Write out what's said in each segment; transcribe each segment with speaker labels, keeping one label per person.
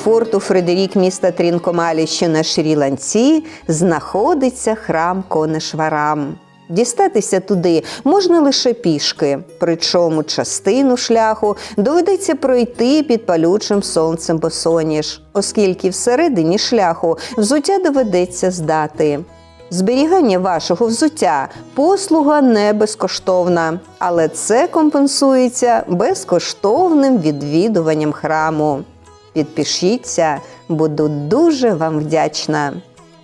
Speaker 1: форту Фредерік міста Трінкомалі, що на Шрі-Ланці, знаходиться храм Конешварам. Дістатися туди можна лише пішки, причому частину шляху доведеться пройти під палючим сонцем босоніж, оскільки всередині шляху взуття доведеться здати. Зберігання вашого взуття послуга не безкоштовна, але це компенсується безкоштовним відвідуванням храму. Підпишіться, буду дуже вам вдячна.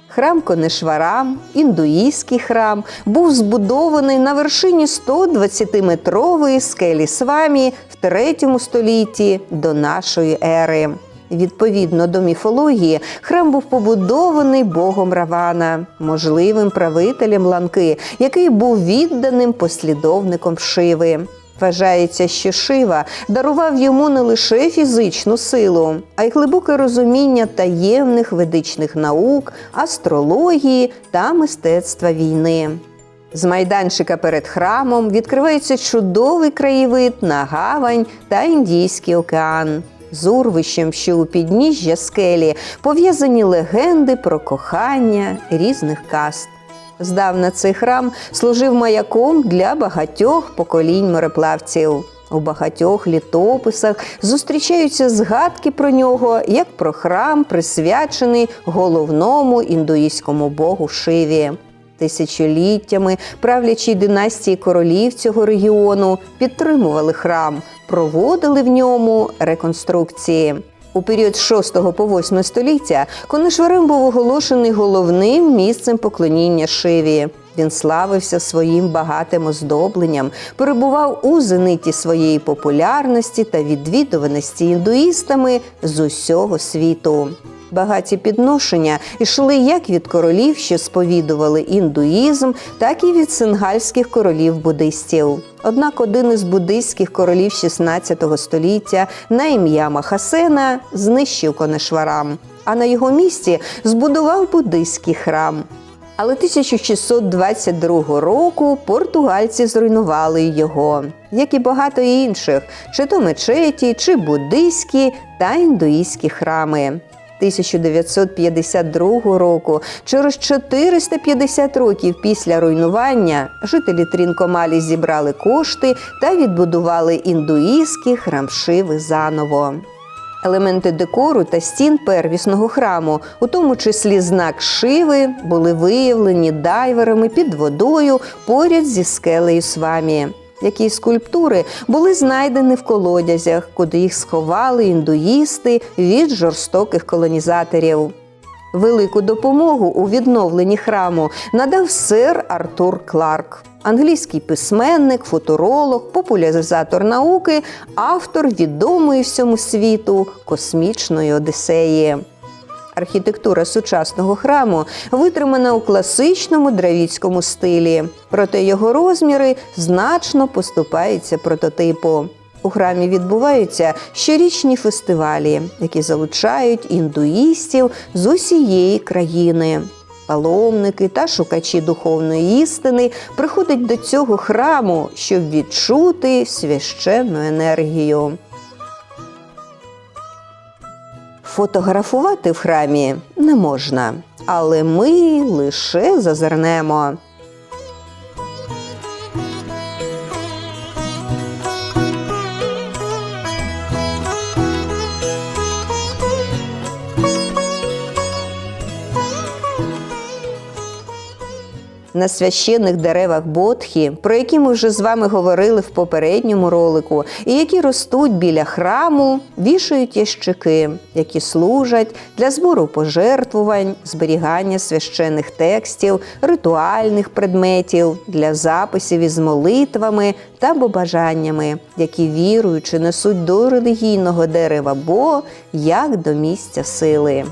Speaker 1: Храм Конешварам, індуїзький храм, був збудований на вершині 120-метрової скелі Свамі в 3 столітті до нашої ери. Відповідно до міфології, храм був побудований богом Равана, можливим правителем ланки, який був відданим послідовником Шиви. Вважається, що Шива дарував йому не лише фізичну силу, а й глибоке розуміння таємних ведичних наук, астрології та мистецтва війни. З майданчика перед храмом відкривається чудовий краєвид на гавань та Індійський океан. З урвищем, що у підніжжя скелі пов'язані легенди про кохання різних каст. Здавна цей храм служив маяком для багатьох поколінь мореплавців. У багатьох літописах зустрічаються згадки про нього як про храм, присвячений головному індуїзькому богу Шиві. Тисячоліттями правлячі династії королів цього регіону підтримували храм, проводили в ньому реконструкції. У період з 6 по 8 століття Конешварим був оголошений головним місцем поклоніння Шиві. Він славився своїм багатим оздобленням, перебував у зениті своєї популярності та відвідуваності індуїстами з усього світу. Багаті підношення йшли як від королів, що сповідували індуїзм, так і від сингальських королів буддистів. Однак один із буддистських королів 16 століття на ім'я Махасена знищив Конешварам, а на його місці збудував буддистський храм. Але 1622 року португальці зруйнували його, як і багато інших, чи то мечеті, чи буддистські та індуїзькі храми. 1952 року, через 450 років після руйнування, жителі Трінкомалі зібрали кошти та відбудували індуїзький храм Шиви заново. Елементи декору та стін первісного храму, у тому числі знак Шиви, були виявлені дайверами під водою поряд зі скелею Свамі. Які скульптури були знайдені в колодязях, куди їх сховали індуїсти від жорстоких колонізаторів. Велику допомогу у відновленні храму надав сер Артур Кларк, англійський письменник, футуролог, популяризатор науки, автор відомої всьому світу космічної Одіссеї. Архітектура сучасного храму витримана у класичному дравіцькому стилі, проте його розміри значно поступаються прототипу. У храмі відбуваються щорічні фестивалі, які залучають індуїстів з усієї країни. Паломники та шукачі духовної істини приходять до цього храму, щоб відчути священну енергію. Фотографувати в храмі не можна, але ми лише зазирнемо. На священних деревах Бодхі, про які ми вже з вами говорили в попередньому ролику, і які ростуть біля храму, вішають ящики, які служать для збору пожертвувань, зберігання священних текстів, ритуальних предметів, для записів із молитвами та побажаннями, які віруючи несуть до релігійного дерева Бо як до місця сили.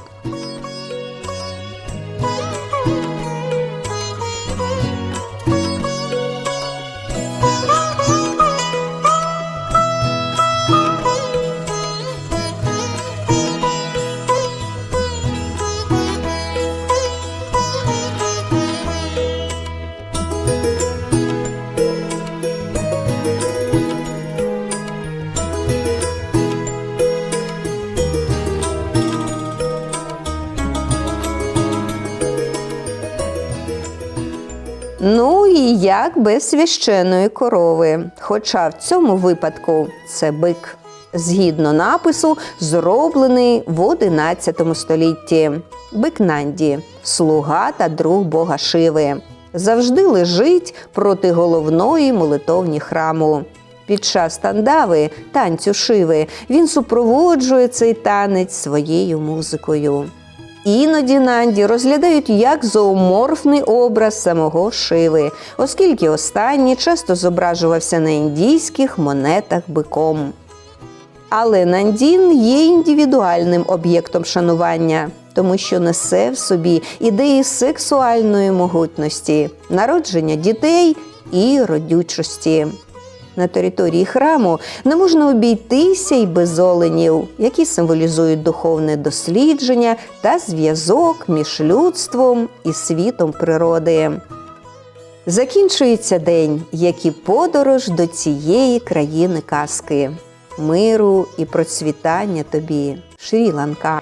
Speaker 1: Ну і як без священої корови. Хоча в цьому випадку це бик. Згідно напису, зроблений в XI столітті. Бик Нанді, слуга та друг бога Шиви. Завжди лежить проти головної молитовні храму. Під час тандави, танцю Шиви, він супроводжує цей танець своєю музикою. Іноді Нанді розглядають як зооморфний образ самого Шиви, оскільки останній часто зображувався на індійських монетах биком. Але Нандін є індивідуальним об'єктом шанування, тому що несе в собі ідеї сексуальної могутності, народження дітей і родючості. На території храму не можна обійтися й без оленів, які символізують духовне дослідження та зв'язок між людством і світом природи. Закінчується день, як і подорож до цієї країни казки, миру і процвітання тобі, Шрі-Ланка.